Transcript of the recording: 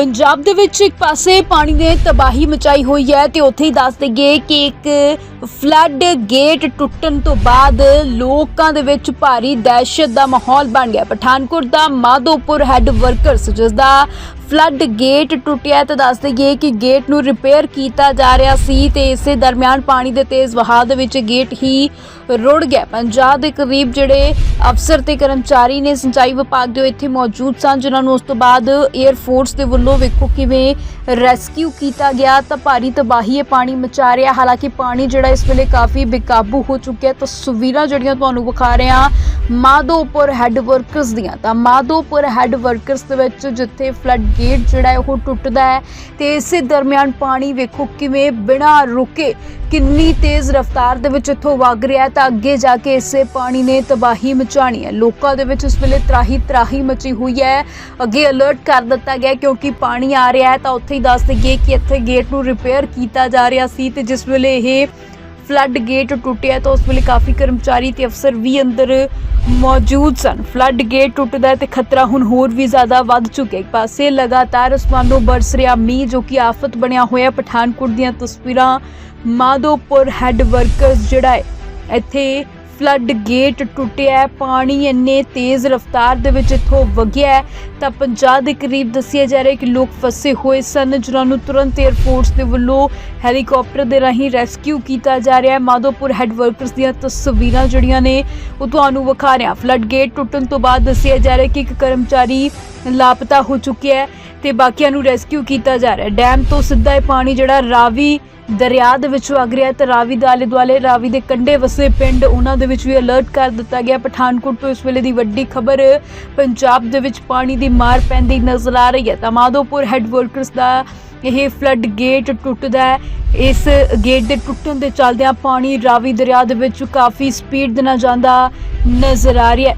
ਪੰਜਾਬ ਦੇ ਵਿੱਚ ਇੱਕ ਪਾਸੇ ਪਾਣੀ ਨੇ ਤਬਾਹੀ ਮਚਾਈ ਹੋਈ ਹੈ ਤੇ ਉੱਥੇ ਹੀ ਦੱਸ ਦਈਏ ਕਿ ਇੱਕ ਫਲੱਡ ਗੇਟ ਟੁੱਟਣ ਤੋਂ ਬਾਅਦ ਲੋਕਾਂ ਦੇ ਵਿੱਚ ਭਾਰੀ ਦਹਿਸ਼ਤ ਦਾ ਮਾਹੌਲ ਬਣ ਗਿਆ। ਪਠਾਨਕੋਟ ਦਾ ਮਾਧੋਪੁਰ ਹੈੱਡ ਵਰਕਰਸ, ਜਿਸ ਦਾ ਫਲੱਡ ਗੇਟ ਟੁੱਟਿਆ ਤਾਂ ਦੱਸ ਦਈਏ ਕਿ ਗੇਟ ਨੂੰ ਰਿਪੇਅਰ ਕੀਤਾ ਜਾ ਰਿਹਾ ਸੀ ਤੇ ਇਸੇ ਦਰਮਿਆਨ ਪਾਣੀ ਦੇ ਤੇਜ਼ ਵਹਾਅ ਦੇ ਵਿੱਚ ਗੇਟ ਹੀ ਰੁੜ ਗਿਆ। ਪੰਜਾਬ ਦੇ ਕਰੀਬ ਜਿਹੜੇ ਅਫਸਰ ਤੇ ਕਰਮਚਾਰੀ ਨੇ ਸਿੰਚਾਈ ਵਿਭਾਗ ਦੇ ਉਹ ਇੱਥੇ ਮੌਜੂਦ ਸਨ, ਜਿਨ੍ਹਾਂ ਨੂੰ ਉਸ ਤੋਂ ਬਾਅਦ 에ਅਰ ਫੋਰਸ ਦੇ ਵੱਲੋਂ ਵੇਖੋ ਕਿਵੇਂ ਰੈਸਕਿਊ ਕੀਤਾ ਗਿਆ। ਤਾਂ ਭਾਰੀ ਤਬਾਹੀ ਇਹ ਪਾਣੀ ਮਚਾ ਰਿਹਾ। ਹਾਲਾਂਕਿ ਪਾਣੀ ਜਿਹੜਾ ਇਸ ਵੇਲੇ ਕਾਫੀ ਬੇਕਾਬੂ ਹੋ ਚੁੱਕਿਆ ਤਸਵੀਰਾਂ ਜਿਹੜੀਆਂ ਤੁਹਾਨੂੰ ਵਿਖਾ ਰਹੇ ਹਾਂ ਮਾਧੋਪੁਰ ਹੈੱਡ ਵਰਕਰਸ ਦੀਆਂ। ਤਾਂ ਮਾਧੋਪੁਰ ਹੈੱਡ ਵਰਕਰਸ ਦੇ ਵਿੱਚ ਜਿੱਥੇ ਫਲੱਡ ਗੇਟ ਜਿਹੜਾ ਹੈ ਉਹ ਟੁੱਟਦਾ ਹੈ, ਤੇ ਇਸੇ ਦਰਮਿਆਨ ਪਾਣੀ ਵੇਖੋ ਕਿਵੇਂ ਬਿਨਾਂ ਰੁਕੇ ਕਿੰਨੀ ਤੇਜ਼ ਰਫ਼ਤਾਰ ਦੇ ਵਿੱਚ ਇੱਥੋਂ ਵਗ ਰਿਹਾ ਤਾਂ ਅੱਗੇ ਜਾ ਕੇ ਇਸੇ ਪਾਣੀ ਨੇ ਤਬਾਹੀ ਮਚਾਣੀ ਹੈ। ਲੋਕਾਂ ਦੇ ਵਿੱਚ ਇਸ ਵੇਲੇ ਤਰਾਹੀ ਤਰਾਹੀ ਮਚੀ ਹੋਈ ਹੈ। ਅੱਗੇ ਅਲਰਟ ਕਰ ਦਿੱਤਾ ਗਿਆ ਕਿਉਂਕਿ ਪਾਣੀ ਆ ਰਿਹਾ ਹੈ, ਤਾਂ ਉੱਥੇ ਹੀ ਦੱਸ ਦਈਏ ਕਿ ਇੱਥੇ ਗੇਟ ਨੂੰ ਰਿਪੇਅਰ ਕੀਤਾ ਜਾ ਰਿਹਾ ਸੀ, ਤੇ ਜਿਸ ਵੇਲੇ ਇਹ ਫਲੱਡ ਗੇਟ ਟੁੱਟਿਆ ਤਾਂ ਉਸ ਵੇਲੇ ਕਾਫੀ ਕਰਮਚਾਰੀ ਤੇ ਅਫਸਰ ਵੀ ਅੰਦਰ ਮੌਜੂਦ ਸਨ। ਫਲੱਡ ਗੇਟ ਟੁੱਟਦਾ ਹੈ ਤੇ ਖਤਰਾ ਹੁਣ ਹੋਰ ਵੀ ਜ਼ਿਆਦਾ ਵੱਧ ਚੁੱਕਿਆ ਇੱਕ ਪਾਸੇ ਲਗਾਤਾਰ ਅਸਮਾਨੋਂ ਬਰਸ ਰਿਹਾ ਮੀਂਹ ਜੋ ਕਿ ਆਫਤ ਬਣਿਆ ਹੋਇਆ ਪਠਾਨਕੋਟ ਦੀਆਂ ਤਸਵੀਰਾਂ ਮਾਧੋਪੁਰ ਹੈੱਡ ਵਰਕਰਸ ਜਿਹੜਾ ਹੈ, ਇੱਥੇ ਫਲੱਡ ਗੇਟ ਟੁੱਟਿਆ ਪਾਣੀ ਇੰਨੇ ਤੇਜ਼ ਰਫ਼ਤਾਰ ਦੇ ਵਿੱਚ ਇੱਥੋਂ ਵਗਿਆ ਤਾਂ 50 ਦੇ ਕਰੀਬ ਦੱਸਿਆ ਜਾ ਰਿਹਾ ਕਿ ਲੋਕ ਫਸੇ ਹੋਏ ਸਨ, ਜਿਨ੍ਹਾਂ ਨੂੰ ਤੁਰੰਤ 에ਅਰਫੋਰਸ ਦੇ ਵੱਲੋਂ ਹੈਲੀਕਾਪਟਰ ਦੇ ਰਾਹੀਂ ਰੈਸਕਿਊ ਕੀਤਾ ਜਾ ਰਿਹਾ ਹੈ। ਮਾਧੋਪੁਰ ਹੈੱਡ ਵਰਕਰਸ ਦੀਆਂ ਤਸਵੀਰਾਂ ਜਿਹੜੀਆਂ ਨੇ, ਉਹ ਤੁਹਾਨੂੰ ਵਿਖਾ ਰਿਹਾ। ਫਲੱਡ ਗੇਟ ਟੁੱਟਣ ਤੋਂ ਬਾਅਦ ਦੱਸਿਆ ਜਾ ਰਿਹਾ ਕਿ ਇੱਕ ਕਰਮਚਾਰੀ ਲਾਪਤਾ ਹੋ ਚੁੱਕਿਆ ਹੈ ਤੇ ਬਾਕੀਆਂ ਨੂੰ ਰੈਸਕਿਊ ਕੀਤਾ ਜਾ ਰਿਹਾ ਹੈ। ਡੈਮ ਤੋਂ ਸਿੱਧਾ ਇਹ ਪਾਣੀ ਜਿਹੜਾ ਰਾਵੀ ਦਰਿਆ ਦੇ ਵਿੱਚੋਂ ਵਗ ਰਿਹਾ ਹੈ ਤੇ ਰਾਵੀ ਦੇ ਆਲੇ ਦੁਆਲੇ, ਰਾਵੀ ਦੇ ਕੰਢੇ ਵਸੇ ਪਿੰਡ, ਉਹਨਾਂ ਦੇ ਵਿੱਚ ਵੀ ਅਲਰਟ ਕਰ ਦਿੱਤਾ ਗਿਆ। ਪਠਾਨਕੋਟ ਤੋਂ ਇਸ ਵੇਲੇ ਦੀ ਵੱਡੀ ਖਬਰ, ਪੰਜਾਬ ਦੇ ਵਿੱਚ ਪਾਣੀ ਦੀ ਮਾਰ ਪੈਂਦੀ ਨਜ਼ਰ ਆ ਰਹੀ ਹੈ। ਤਾਂ ਮਾਧੋਪੁਰ ਹੈੱਡ ਵਰਕਰਸ ਦਾ ਇਹ ਫਲੱਡ ਗੇਟ ਟੁੱਟਦਾ ਹੈ। ਇਸ ਗੇਟ ਦੇ ਟੁੱਟਣ ਦੇ ਚੱਲਦਿਆਂ ਪਾਣੀ ਰਾਵੀ ਦਰਿਆ ਦੇ ਵਿੱਚ ਕਾਫੀ ਸਪੀਡ ਦੇ ਨਾਲ ਜਾਂਦਾ ਨਜ਼ਰ ਆ ਰਿਹਾ ਹੈ।